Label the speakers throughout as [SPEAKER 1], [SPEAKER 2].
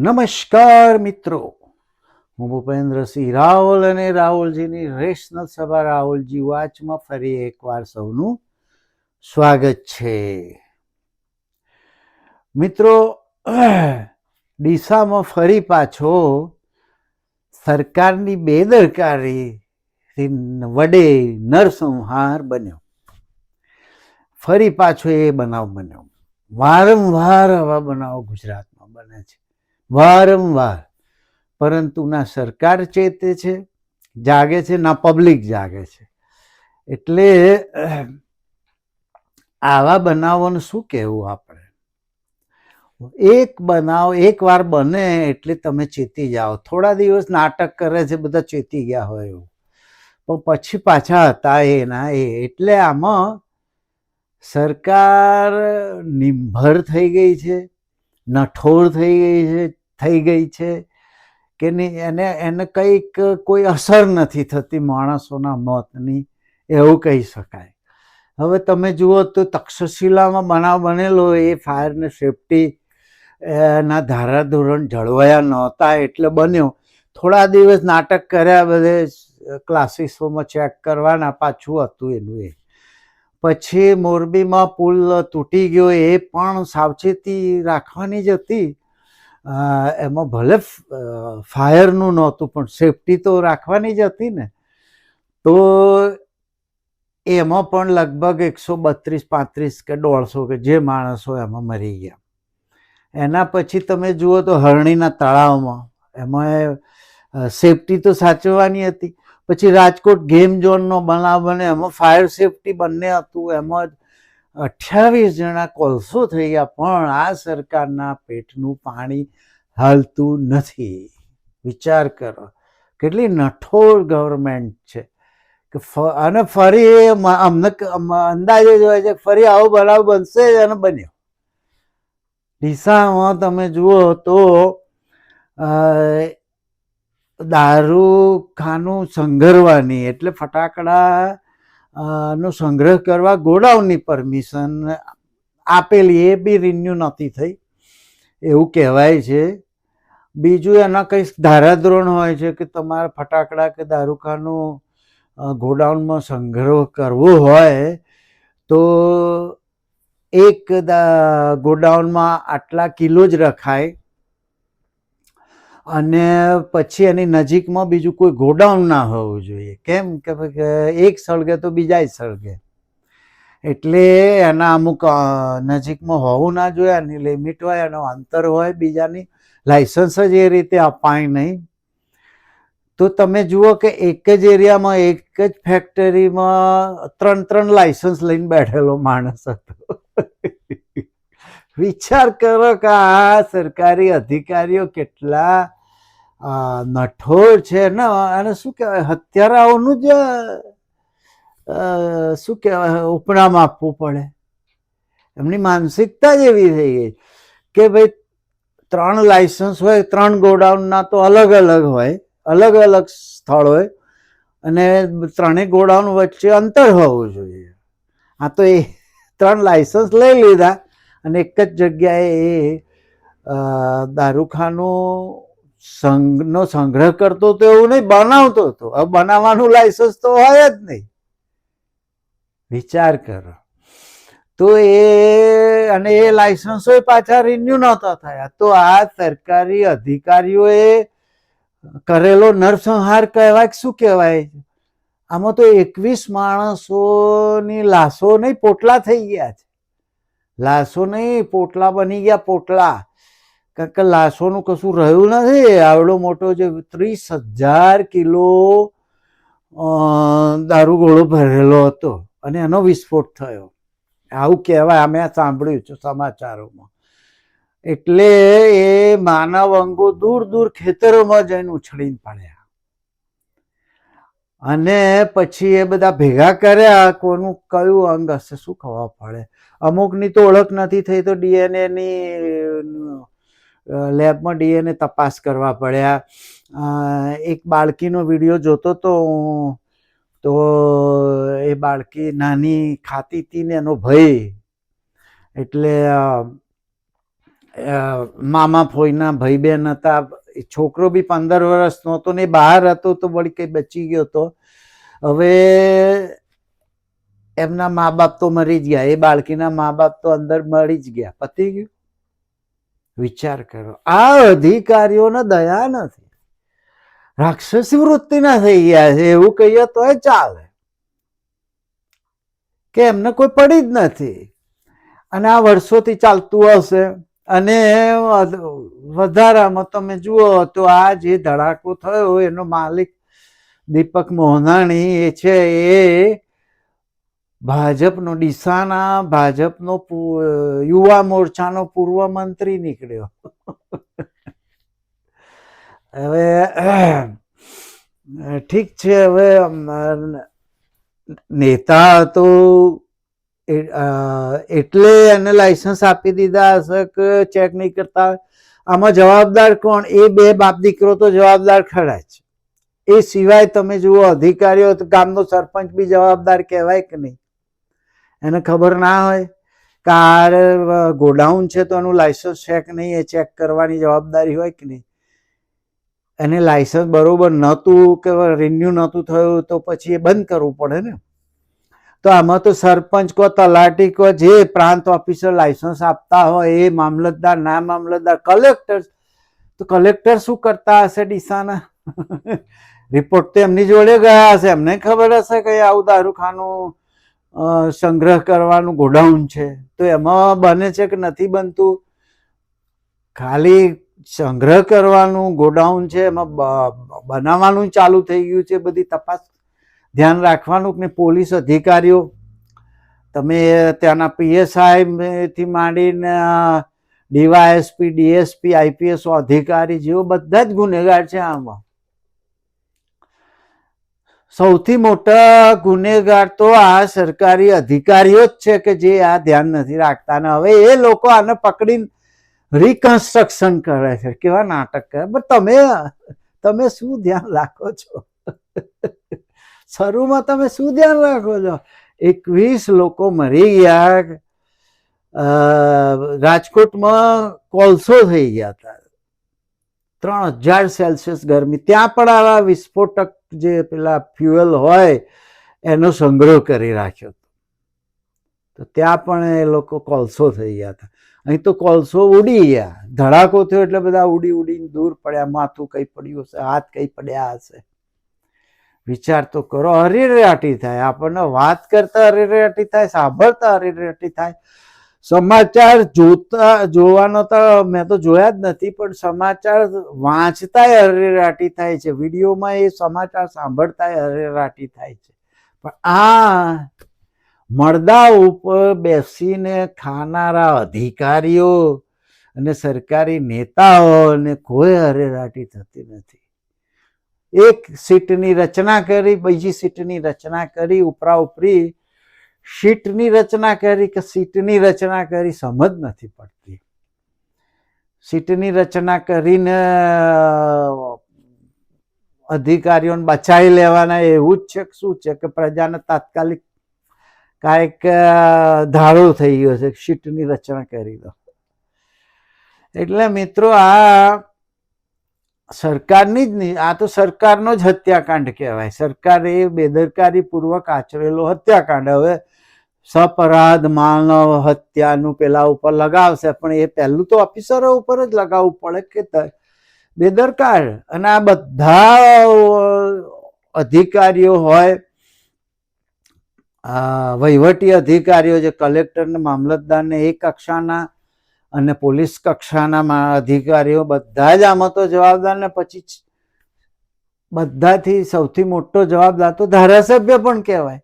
[SPEAKER 1] નમસ્કાર મિત્રો. હું ભૂપેન્દ્રસિંહ રાહુલ અને રાહુલજીની રેશનલ સભા રાહુલજી વાચમાં ફરી એકવાર સૌનું સ્વાગત છે. મિત્રો, ડીસામાં ફરી પાછો સરકારની બેદરકારી વડે નરસંહાર બન્યો. ફરી પાછો એ બનાવ બન્યો. વારંવાર આવા બનાવો ગુજરાતમાં બને છે. વારંવાર. પરંતુ ના સરકાર ચેતે છે, જાગે છે, ના પબ્લિક જાગે છે. એટલે, આવા બનાવોનું શું કહેવું આપણે? એક બનાવ એક વાર બને એટલે તમે ચેતી જાઓ. થોડા દિવસ નાટક કરે છે, બધા ચેતી ગયા હોય એવું. પણ પછી પાછા હતા એના એ. એટલે આમાં સરકાર નિર્ભર થઈ ગઈ છે નઠોર થઈ ગઈ છે થઈ ગઈ છે કે નહીં? એને એને કંઈક કોઈ અસર નથી થતી માણસોના મોતની, એવું કહી શકાય. હવે તમે જુઓ તો તક્ષશિલામાં બનાવ બનેલો એ ફાયરને સેફટી ના ધારાધોરણ જળવાયા નહોતા એટલે બન્યો. થોડા દિવસ નાટક કર્યા, બધે ક્લાસીસોમાં ચેક કરવાના, પાછું હતું એનું એ. પછી મોરબીમાં પુલ તૂટી ગયો, એ પણ સાવચેતી રાખવાની જ હતી. એમાં ભલે ફાયરનું નહોતું, પણ સેફટી તો રાખવાની જ હતી ને. તો એમાં પણ લગભગ એકસો બત્રીસ, પાંત્રીસ કે દોઢસો કે જે માણસો એમાં મરી ગયા. એના પછી તમે જુઓ તો હરણીના તળાવમાં એમાં સેફટી તો સાચવવાની હતી. પછી રાજકોટ ગેમ ઝોનનો બનાવ બને એમાં ફાયર સેફટી બંને હતું, એમાં અઠ્યાવીસ જણા કોલસો થઈ ગયા પણ આ સરકારના પેટનું પાણી હાલતું નથી. વિચાર કરો, કેટલી નઠોર ગવર્મેન્ટ છે. કે અને ફરી અમને અંદાજે જ હોય છે ફરી આવો બનાવ બનશે જ અને બન્યો. ડીસામાં તમે જુઓ તો દારૂ ખાનું સંઘરવાની, એટલે ફટાકડા નો સંગ્રહ કરવા ગોડાઉનની પરમિશન આપેલી, એ બી રિન્યુ નહોતી થઈ. એવું કહેવાય છે. બીજું એના કંઈ ધારાધોરણ હોય છે કે તમારે ફટાકડા કે દારૂખાનું ગોડાઉનમાં સંગ્રહ કરવો હોય, તો એક ગોડાઉનમાં આટલા કિલો જ રખાય. અને પછી એની નજીકમાં બીજું કોઈ ગોડાઉન ના હોવું જોઈએ. કેમ કે એક સળગે તો બીજા સળગે. એટલે એના અમુક નજીકમાં હોવું ના જોઈએ, એની લિમિટ હોય, એનો અંતર હોય, બીજાની લાઇસન્સ જ એ રીતે અપાય નહીં. તો તમે જુઓ કે એક જ એરિયામાં, એક જ ફેક્ટરીમાં ત્રણ ત્રણ લાઇસન્સ લઈને બેઠેલો માણસ હતો. વિચાર કરો કે આ સરકારી અધિકારીઓ કેટલા નઠોર છે ને અને શું કહેવાય? હત્યારાઓનું જ શું કહેવાય? ઉપનામ આપવું પડે. એમની માનસિકતા જ એવી થઈ ગઈ કે ભાઈ, ત્રણ લાયસન્સ હોય, ત્રણ ગોડાઉનના તો અલગ અલગ હોય, અલગ અલગ સ્થળ હોય, અને ત્રણેય ગોડાઉન વચ્ચે અંતર હોવું જોઈએ. આ તો એ ત્રણ લાયસન્સ લઈ લીધા અને એક જ જગ્યાએ એ દારૂખાનું સંઘનો સંગ્રહ કરતો તો એવું નહીં, બનાવતો હતો બનાવવાનું લાયસન્સ તો હોય જ નહીં. વિચાર કરો. તો એ અને એ લાયસન્સો પાછા રિન્યુ નહોતા થયા. તો આ સરકારી અધિકારીઓએ કરેલો નરસંહાર કહેવાય શું કહેવાય? આમાં તો એકવીસ માણસોની લાશો નહીં, પોટલા થઈ ગયા છે. લાશો નહીં, પોટલા બની ગયા, પોટલા. કારણ કે લાશોનું કશું રહ્યું નથી. આવડો મોટો જે ત્રીસ હજાર કિલો દારૂગોળો ભરેલો હતો અને એનો વિસ્ફોટ થયો. આવું કહેવાય. અમે સાંભળ્યું છે સમાચારોમાં. એટલે એ માનવ અંગો દૂર દૂર ખેતરોમાં જઈને ઉછળીને પડ્યા. અને પછી એ બધા ભેગા કર્યા. કોનું કયું અંગ હશે, શું ખબર પડે. અમુકની તો ઓળખ નથી થઈ તો ડીએનએ ની લેબમાં ડીએનએ તપાસ કરવા પડ્યા. એક બાળકીનો વીડિયો જોતો તો તો એ બાળકી નાની ખાતી હતી ને એનો ભય. એટલે મામા ફોઈના ભાઈ બહેન હતા. એ છોકરો બી પંદર વર્ષનો હતો ને બહાર હતો તો વળી કંઈ બચી ગયો હતો હવે એમના મા બાપ તો મરી જ ગયા. એ બાળકીના મા બાપ તો અંદર મરી જ ગયા. પતી ગયું? વિચાર કરો આ અધિકારીઓને દયા નથી. રાક્ષસી વૃત્તિના થઈ ગયા છે, એવું કહીએ તો એ ચાલે. કે એમને કોઈ પડી જ નથી. અને આ વર્ષોથી ચાલતું હશે. અને વધારામાં તમે જુઓ તો આ જે ધડાકો થયો, એનો માલિક દીપક મોહનાણી એ છે એ ભાજપનો ડીસાના, ભાજપનો યુવા મોરચાનો પૂર્વ મંત્રી નીકળ્યો. હવે ઠીક છે, હવે નેતા તો એટલે એને લાયસન્સ આપી દીધા હશે કે ચેક નહીં કરતા? આમાં જવાબદાર કોણ? એ બે બાપ દીકરો તો જવાબદાર ખરા જ. એ સિવાય તમે જુઓ અધિકારીઓ, ગામનો સરપંચ બી જવાબદાર કહેવાય કે નહીં? એને ખબર ના હોય કે આ ગોડાઉન છે તો એનું લાયસન્સ છે કે નહીં એ ચેક કરવાની જવાબદારી હોય કે નહીં? એને લાયસન્સ બરોબર નહોતું કે રિન્યુ નહોતું થયું તો પછી એ બંધ કરવું પડે ને. તો આમાં તો સરપંચ કો, તલાટી કો, જે પ્રાંત ઓફિસર લાયસન્સ આપતા હોય, એ મામલતદાર, ના મામલતદાર કલેક્ટર તો કલેક્ટર શું કરતા હશે ડીસાના? રિપોર્ટ તો એમની જોડે ગયા હશે. એમને ખબર હશે કે આવું દારૂખાનું સંગ્રહ કરવાનું ગોડાઉન છે. તો એમાં બને છે કે નથી બનતું? ખાલી સંગ્રહ કરવાનું ગોડાઉન છે, એમાં બનાવવાનું ચાલુ થઈ ગયું છે, બધી તપાસ ધ્યાન રાખવાનું કે પોલીસ અધિકારીઓ, તમે ત્યાંના પીએસઆઈથી માંડીને ડીવાયએસપી, ડીએસપી, આઈપીએસ અધિકારી જેવો બધા જ ગુનેગાર છે આમાં. સૌથી મોટા ગુનેગાર તો આ સરકારી અધિકારીઓ જ છે કે જે આ ધ્યાન નથી રાખતા. અને હવે એ લોકો આને પકડીને રિકન્સ્ટ્રક્શન કરે છે. કેવા નાટક કરે. પણ તમે તમે શું ધ્યાન રાખો છો? શરૂમાં તમે શું ધ્યાન રાખો છો? એકવીસ લોકો મરી ગયા. રાજકોટમાં કોલસો થઈ ગયા હતા. ત્રણ હજાર સેલ્સિયસ ગરમી. ત્યાં પણ આવા વિસ્ફોટક જે પેલા ફ્યુઅલ હોય, એનો સંગ્રહ કરી રાખ્યો તો ત્યાં પણ એ લોકો કોલસો થઈ ગયા હતા. અહીં તો કોલસો ઉડી ગયા. ધડાકો થયો એટલે બધા ઉડી ઉડીને દૂર પડ્યા. માથું કંઈ પડ્યું હશે, હાથ કંઈ પડ્યા હશે. વિચાર તો કરો હરીરાટી થાય. આપણને વાત કરતા હરીરાટી થાય, સાંભળતા હરીરાટી થાય. સમાચાર જોતા, જોવાનો તો મેં તો જોયા જ નથી, પણ સમાચાર વાંચતા હરેરાટી થાય છે. વિડીયોમાં એ સમાચાર સાંભળતા હરેરાટી થાય છે. પણ આ મળદા ઉપર બેસીને ખાનારા અધિકારીઓ અને સરકારી નેતાઓને કોઈ હરેરાટી થતી નથી. એક સીટની રચના કરી, બીજી સીટની રચના કરી ઉપરા ઉપરી શીટની રચના કરી કે સીટની રચના કરી સમજ નથી પડતી. સીટની રચના કરીને અધિકારીઓને બચાવી લેવાના એવું જ છે કે શું છે કે પ્રજાને તાત્કાલિક કાંઈક ધારો થઈ ગયો છે સીટની રચના કરી દો. એટલે મિત્રો આ સરકારની જ નહીં આ તો સરકારનો જ હત્યાકાંડ કહેવાય. સરકારે બેદરકારી પૂર્વક આચરેલો હત્યાકાંડ. હવે સપરાધ માનવ હત્યાનું પેલા ઉપર લગાવશે પણ એ પહેલું તો ઓફિસરો ઉપર જ લગાવવું પડે કે બેદરકાર. અને આ બધા અધિકારીઓ હોય વહીવટી અધિકારીઓ જે કલેક્ટરને મામલતદારને એ કક્ષાના અને પોલીસ કક્ષાના અધિકારીઓ બધા જ આમાં તો જવાબદાર ને, પછી બધાથી સૌથી મોટો જવાબદાર તો ધારાસભ્ય પણ કહેવાય.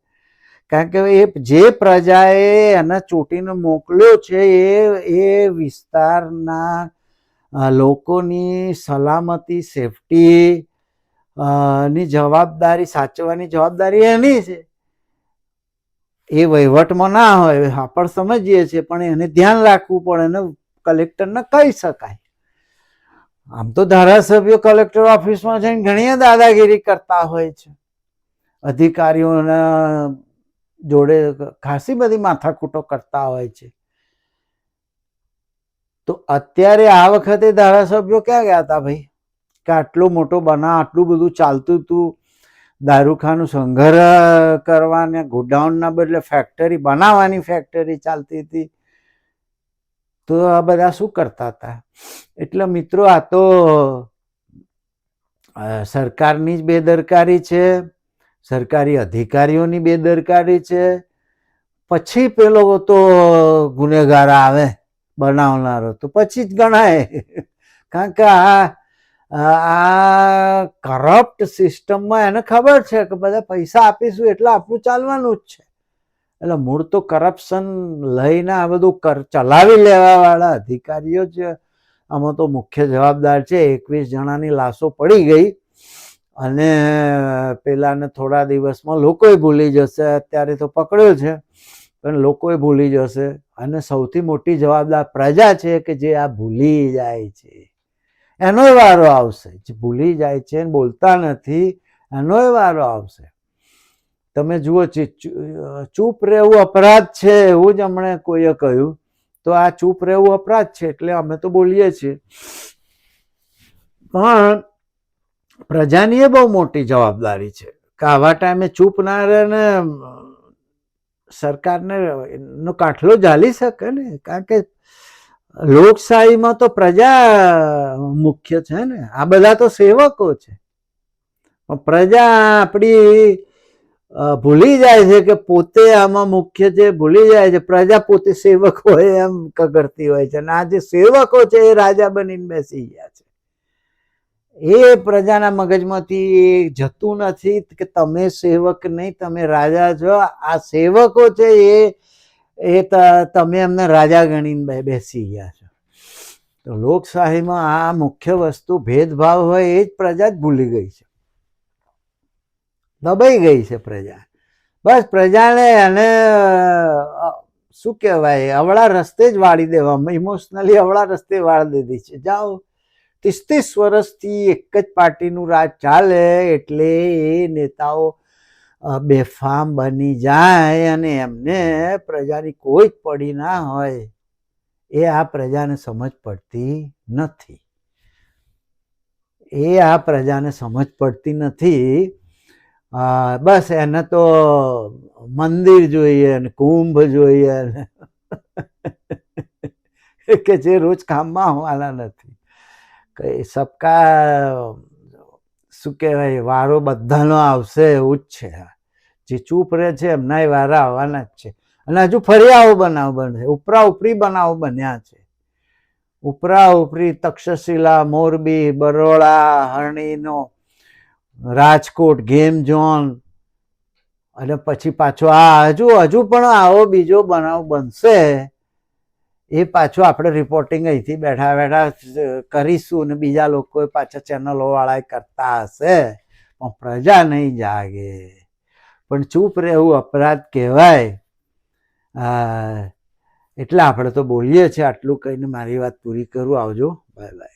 [SPEAKER 1] કારણ કે એ જે પ્રજાએ એને ચૂંટીને મોકલ્યો છે, એ એ વિસ્તારના લોકોની સલામતી, સેફટી ની જવાબદારી, સાચવવાની જવાબદારી એની છે. એ વહીવટમાં ના હોય આપણે સમજીએ છીએ, પણ એને ધ્યાન રાખવું પડે, એને કલેક્ટરને કહી શકાય. આમ તો ધારાસભ્યો કલેક્ટર ઓફિસમાં જઈને ઘણી દાદાગીરી કરતા હોય છે. અધિકારીઓના જોડે ખાસી બધી માથાકૂટો કરતા હોય છે. તો અત્યારે આ વખતે ધારાસભ્યો ક્યાં ગયા હતા ભાઈ? કે આટલો મોટો બનાવ આટલું બધું ચાલતું હતું દારૂખાનું સંગ્રહ કરવાને ગોડાઉનના બદલે ફેક્ટરી બનાવવાની ફેક્ટરી ચાલતી હતી. તો આ બધા શું કરતા હતા એટલે મિત્રો આ તો સરકારની જ બેદરકારી છે. સરકારી અધિકારીઓની બેદરકારી છે. પછી પેલો તો ગુનેગાર આવે, બનાવનારો. તો પછી જ ગણાય. કારણ કે આ આ કરપ્ટ સિસ્ટમમાં એને ખબર છે કે બધા પૈસા આપીશું એટલે આપણું ચાલવાનું જ છે. એટલે મૂળ તો કરપ્શન લઈને આ બધું કર, ચલાવી લેવાવાળા અધિકારીઓ જ આમાં તો મુખ્ય જવાબદાર છે. એકવીસ જણાની લાશો પડી ગઈ. અને પેલાને થોડા દિવસમાં લોકોય ભૂલી જશે. અત્યારે તો પકડ્યો છે, પણ લોકોય ભૂલી જશે. અને સૌથી મોટી જવાબદાર પ્રજા છે કે જે આ ભૂલી જાય છે. એનોય વારો આવશે. જે ભૂલી જાય છે બોલતા નથી એનોય વારો આવશે. તમે જુઓ ચૂપ રહેવું અપરાધ છે એવું જ હમણાં કોઈએ કહ્યું. તો આ ચૂપ રહેવું અપરાધ છે એટલે અમે તો બોલીએ છીએ. પણ પ્રજાની એ બહુ મોટી જવાબદારી છે કે આવા ટાઈમે ચૂપ ના રહે ને સરકારને નો કાઠલો ઝાલી શકે ને. કારણ કે લોકશાહીમાં તો પ્રજા મુખ્ય છે ને. આ બધા તો સેવકો છે. પણ પ્રજા આપણી ભૂલી જાય છે કે પોતે આમાં મુખ્ય છે, ભૂલી જાય છે. પ્રજા પોતે સેવક હોય એમ કગરતી હોય છે. અને આ જે સેવકો છે એ રાજા બનીને બેસી ગયા છે. એ પ્રજાના મગજમાંથી એ જતું નથી કે તમે સેવક નહીં, તમે રાજા છો. આ સેવકો છે એ એ તમે એમને રાજા ગણીને બેસી ગયા છો. તો લોકશાહીમાં આ મુખ્ય વસ્તુ ભેદભાવ હોય એ જ પ્રજા જ ભૂલી ગઈ છે. દબાઈ ગઈ છે પ્રજા. બસ પ્રજાને એને શું કહેવાય? અવળા રસ્તે જ વાળી દેવામાં, ઇમોશનલી અવળા રસ્તે વાળી દીધી છે. જાઓ. ત્રીસ ત્રીસ વર્ષથી એક જ પાર્ટીનું રાજ ચાલે એટલે એ નેતાઓ બેફામ બની જાય અને એમને પ્રજાની કોઈ જ પડી ના હોય. એ આ પ્રજાને સમજ પડતી નથી. એ આ પ્રજાને સમજ પડતી નથી. બસ એને તો મંદિર જોઈએ ને કુંભ જોઈએ કે જે રોજ કામમાં આવવાના નથી. સબકા શું કહેવાય, વારો બધાનો આવશે એવું જ છે. જે ચૂપ રહે છે, એમનાય વારા આવવાના જ છે. અને હજુ ફરી આવો બનાવ બનશે ઉપરા ઉપરી બનાવ બન્યા છે. ઉપરા ઉપરી તક્ષશિલા, મોરબી, બરોડા, હરણીનો રાજકોટ, ગેમ ઝોન. અને પછી પાછો આ હજુ હજુ પણ આવો બીજો બનાવ બનશે. એ પાછું આપણે રિપોર્ટિંગ અહીંથી બેઠા બેઠા કરીશું અને બીજા લોકો પાછા ચેનલો વાળા કરતા હશે. પણ પ્રજા નહીં જાગે. પણ ચૂપ રહેવું અપરાધ કહેવાય. એટલે આપણે તો બોલીએ છીએ, આટલું કહીને મારી વાત પૂરી કરું. આવજો. Bye bye.